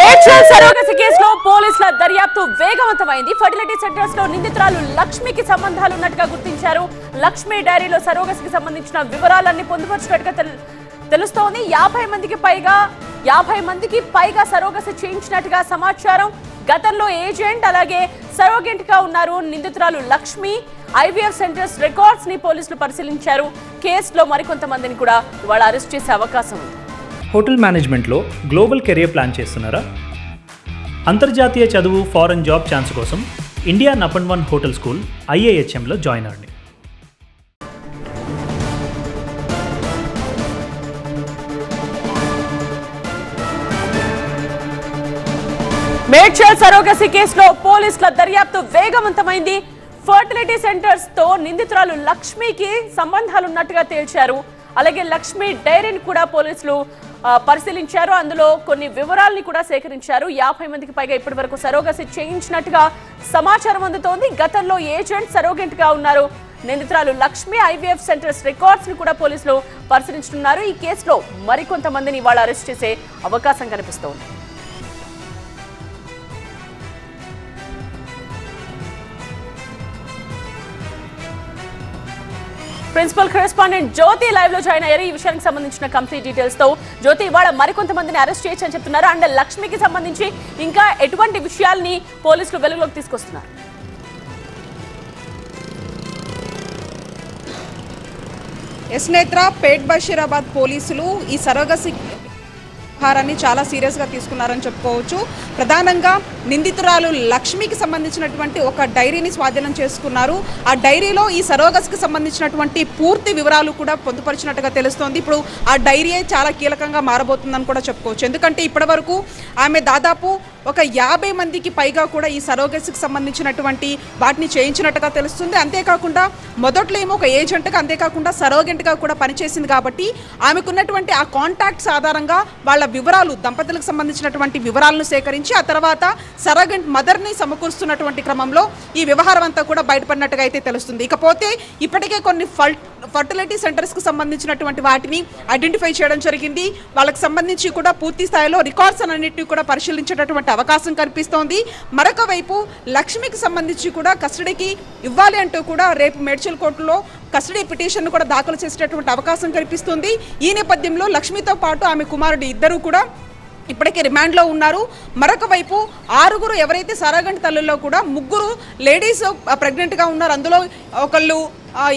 Medchal surrogacy కేసులో పోలీసుల దర్యాప్తు వేగవంతమైంది. ఫర్టిలిటీ సెంటర్స్లో నిందితురాలు లక్ష్మికి సంబంధాలు ఉన్నట్టుగా గుర్తించారు. లక్ష్మి డైరీలో సరోగసికి సంబంధించిన వివరాలన్నీ పొందుపరిచినట్టుగా తెలుస్తోంది. యాభై మందికి పైగా యాభై మందికి పైగా సరోగసి చేయించినట్టుగా సమాచారం. గతంలో ఏజెంట్ అలాగే సరోగెంట్గా ఉన్నారు నిందితురాలు లక్ష్మి. ఐవీఎఫ్ సెంటర్స్ రికార్డ్స్ని పోలీసులు పరిశీలించారు. కేసులో మరికొంతమందిని కూడా ఇవాళ అరెస్ట్ చేసే అవకాశం ఉంది. హోటల్ మేనేజ్మెంట్లో గ్లోబల్ కెరియర్ ప్లాన్ చేస్తున్నారా? అంతర్జాతీయ చదువు ఫారెన్ జాబ్ ఛాన్స్ కోసం India number one hotel school ఐఏహెచ్ఎంలో join అవ్వండి. మేడ్చల్ సరోగసి కేసులో పోలీసుల దర్యాప్తు వేగవంతమైంది. ఫర్టిలిటీ సెంటర్స్తో నిందితురాలు లక్ష్మికి సంబంధాలున్నట్టుగా తేల్చారు. అలాగే లక్ష్మి డైరీని కూడా పోలీసులు పరిశీలించారు. అందులో కొన్ని వివరాల్ని కూడా సేకరించారు. యాభై మందికి పైగా ఇప్పటి వరకు సరోగసి చేయించినట్టుగా సమాచారం అందుతోంది. గతంలో ఏజెంట్ సరోగెంట్గా ఉన్నారు. నిందితురాలు లక్ష్మి ఐవీఎఫ్ సెంటర్స్ రికార్డ్స్ని కూడా పోలీసులు పరిశీలించనున్నారు. ఈ కేసులో మరికొంతమందిని ఇవాళ అరెస్ట్ చేసే అవకాశం కనిపిస్తోంది. ప్రిన్సిపల్ కరెస్పాండెంట్ జ్యోతి లైవ్లో జాయిన్ అయ్యారు. ఈ విషయానికి సంబంధించిన కంప్లీట్ డీటెయిల్స్తో జ్యోతి ఇవాళ మరికొంతమందిని అరెస్ట్ చేయొచ్చు అని చెప్తున్నారు. అండ్ లక్ష్మికి సంబంధించి ఇంకా ఎటువంటి విషయాల్ని పోలీసులు వెలుగులోకి తీసుకొస్తున్నారు? ఎస్ నేత్ర పేట్ బషీరాబాద్ పోలీసులు ఈ సరోగసి వ్యవహారాన్ని చాలా సీరియస్గా తీసుకున్నారని చెప్పుకోవచ్చు. ప్రధానంగా నిందితురాలు లక్ష్మికి సంబంధించినటువంటి ఒక డైరీని స్వాధీనం చేసుకున్నారు. ఆ డైరీలో ఈ సరోగస్కి సంబంధించినటువంటి పూర్తి వివరాలు కూడా పొందుపరిచినట్టుగా తెలుస్తోంది. ఇప్పుడు ఆ డైరీయే చాలా కీలకంగా మారబోతుందని కూడా చెప్పుకోవచ్చు. ఎందుకంటే ఇప్పటివరకు ఆమె దాదాపు ఒక యాభై మందికి పైగా కూడా ఈ సరోగసికి సంబంధించినటువంటి వాటిని చేయించినట్టుగా తెలుస్తుంది. అంతేకాకుండా మొదట్లో ఏమో ఒక ఏజెంట్గా అంతేకాకుండా సరోగెంట్గా కూడా పనిచేసింది కాబట్టి ఆమెకున్నటువంటి ఆ కాంటాక్ట్స్ ఆధారంగా వాళ్ళ వివరాలు దంపతులకు సంబంధించినటువంటి వివరాలను సేకరించి ఆ తర్వాత సరోగెంట్ మదర్ని సమకూరుస్తున్నటువంటి క్రమంలో ఈ వ్యవహారం అంతా కూడా బయటపడినట్టుగా అయితే తెలుస్తుంది. ఇకపోతే ఇప్పటికే కొన్ని ఫల్ ఫర్టిలిటీ సెంటర్స్కి సంబంధించినటువంటి వాటిని ఐడెంటిఫై చేయడం జరిగింది. వాళ్ళకి సంబంధించి కూడా పూర్తి స్థాయిలో రికార్డ్స్ అన్నింటినీ కూడా పరిశీలించేటటువంటి అవకాశం కనిపిస్తోంది మరొక వైపు లక్ష్మికి సంబంధించి కూడా కస్టడీకి ఇవ్వాలి అంటూ కూడా రేపు మేడ్చల్ కోర్టులో కస్టడీ పిటిషన్ కూడా దాఖలు చేసేటటువంటి అవకాశం కనిపిస్తుంది ఈ నేపథ్యంలో లక్ష్మితో పాటు ఆమె కుమారుడు ఇద్దరు కూడా ఇప్పటికే రిమాండ్లో ఉన్నారు. మరొక వైపు ఆరుగురు ఎవరైతే సారాగంటి తల్లుల్లో కూడా ముగ్గురు లేడీస్ ప్రెగ్నెంట్గా ఉన్నారు. అందులో ఒకళ్ళు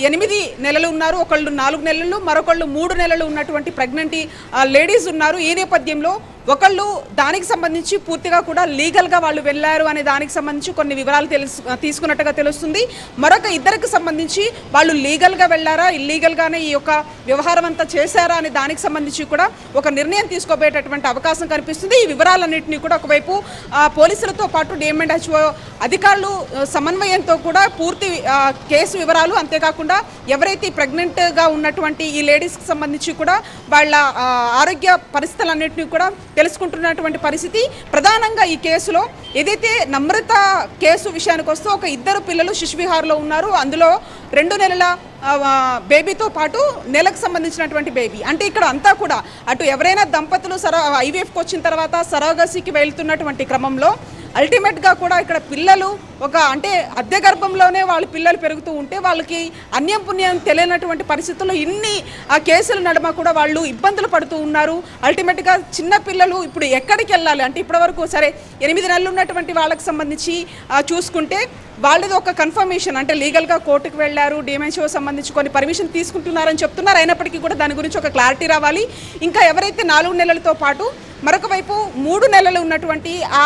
ఎనిమిది నెలలు ఉన్నారు. ఒకళ్ళు నాలుగు నెలలు మరొకళ్ళు మూడు నెలలు ఉన్నటువంటి ప్రెగ్నెంట్ లేడీస్ ఉన్నారు. ఈ నేపథ్యంలో ఒకళ్ళు దానికి సంబంధించి పూర్తిగా కూడా లీగల్గా వాళ్ళు వెళ్ళారు అనే దానికి సంబంధించి కొన్ని వివరాలు తెలుసు తీసుకున్నట్టుగా తెలుస్తుంది. మరొక ఇద్దరికి సంబంధించి వాళ్ళు లీగల్గా వెళ్ళారా ఇల్లీగల్గానే ఈ యొక్క వ్యవహారం అంతా చేశారా అనే దానికి సంబంధించి కూడా ఒక నిర్ణయం తీసుకోబోయేటటువంటి అవకాశం కనిపిస్తుంది. ఈ వివరాలన్నింటినీ కూడా ఒకవైపు ఆ, పోలీసులతో పాటు డిఎంఎండ్హెచ్ఓ అధికారులు సమన్వయంతో కూడా పూర్తి కేసు వివరాలు అంతేకాకుండా ఎవరైతే ప్రెగ్నెంట్గా ఉన్నటువంటి ఈ లేడీస్కి సంబంధించి కూడా వాళ్ళ ఆరోగ్య పరిస్థితులన్నింటినీ కూడా తెలుసుకుంటున్నటువంటి పరిస్థితి. ప్రధానంగా ఈ కేసులో ఏదైతే నమ్రత కేసు విషయానికి వస్తే ఒక ఇద్దరు పిల్లలు శిశువిహార్లో ఉన్నారు. అందులో రెండు నెలల బేబీతో పాటు నెలకు సంబంధించినటువంటి బేబీ. అంటే ఇక్కడ అంతా కూడా అటు ఎవరైనా దంపతులు సరో ఐవీఎఫ్కి వచ్చిన తర్వాత సరోగసికి వెళ్తున్నటువంటి క్రమంలో అల్టిమేట్గా కూడా ఇక్కడ పిల్లలు ఒక అంటే అద్దె గర్భంలోనే వాళ్ళ పిల్లలు పెరుగుతూ ఉంటే వాళ్ళకి అన్యం పుణ్యం తెలియనటువంటి పరిస్థితుల్లో ఇన్ని ఆ కేసుల నడుమ కూడా వాళ్ళు ఇబ్బందులు పడుతూ ఉన్నారు. అల్టిమేట్గా చిన్న పిల్లలు ఇప్పుడు ఎక్కడికి వెళ్ళాలి? అంటే ఇప్పటివరకు సరే ఎనిమిది నెలలు ఉన్నటువంటి వాళ్ళకి సంబంధించి చూసుకుంటే వాళ్ళది ఒక కన్ఫర్మేషన్ అంటే లీగల్గా కోర్టుకు వెళ్ళారు డిఎంహెచ్ఓ సంబంధించి కొన్ని పర్మిషన్ తీసుకుంటున్నారని చెప్తున్నారు. అయినప్పటికీ కూడా దాని గురించి ఒక క్లారిటీ రావాలి. ఇంకా ఎవరైతే నాలుగు నెలలతో పాటు మరొక వైపు మూడు నెలలు ఉన్నటువంటి ఆ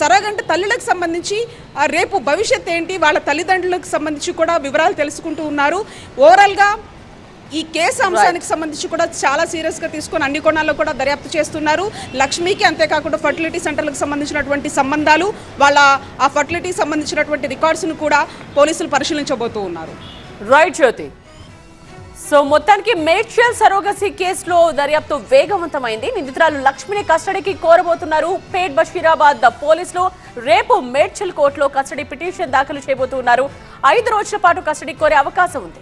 సరగంట తల్లులకు సంబంధించి రేపు భవిష్యత్ ఏంటి వాళ్ళ తల్లిదండ్రులకు సంబంధించి కూడా వివరాలు తెలుసుకుంటూ ఉన్నారు. ఓవరాల్గా ఈ కేసు అంశానికి సంబంధించి కూడా చాలా సీరియస్గా తీసుకొని అన్ని కోణాల్లో కూడా దర్యాప్తు చేస్తున్నారు. లక్ష్మికి అంతేకాకుండా ఫర్టిలిటీ సెంటర్లకు సంబంధించినటువంటి సంబంధాలు వాళ్ళ ఆ ఫర్టిలిటీ సంబంధించినటువంటి రికార్డ్స్ను కూడా పోలీసులు పరిశీలించబోతూ ఉన్నారు. రైట్ జ్యోతి సో మొత్తానికి మేడ్చల్ సరోగసి కేసులో దర్యాప్తు వేగవంతమైంది. నిందితురాలు లక్ష్మిని కస్టడీకి కోరబోతున్నారు. పేట్ బషీరాబాద్ పోలీసులు రేపు మేడ్చల్ కోర్టులో కస్టడీ పిటిషన్ దాఖలు చేయబోతున్నారు. ఐదు రోజుల పాటు కస్టడీ కోరే అవకాశం ఉంది.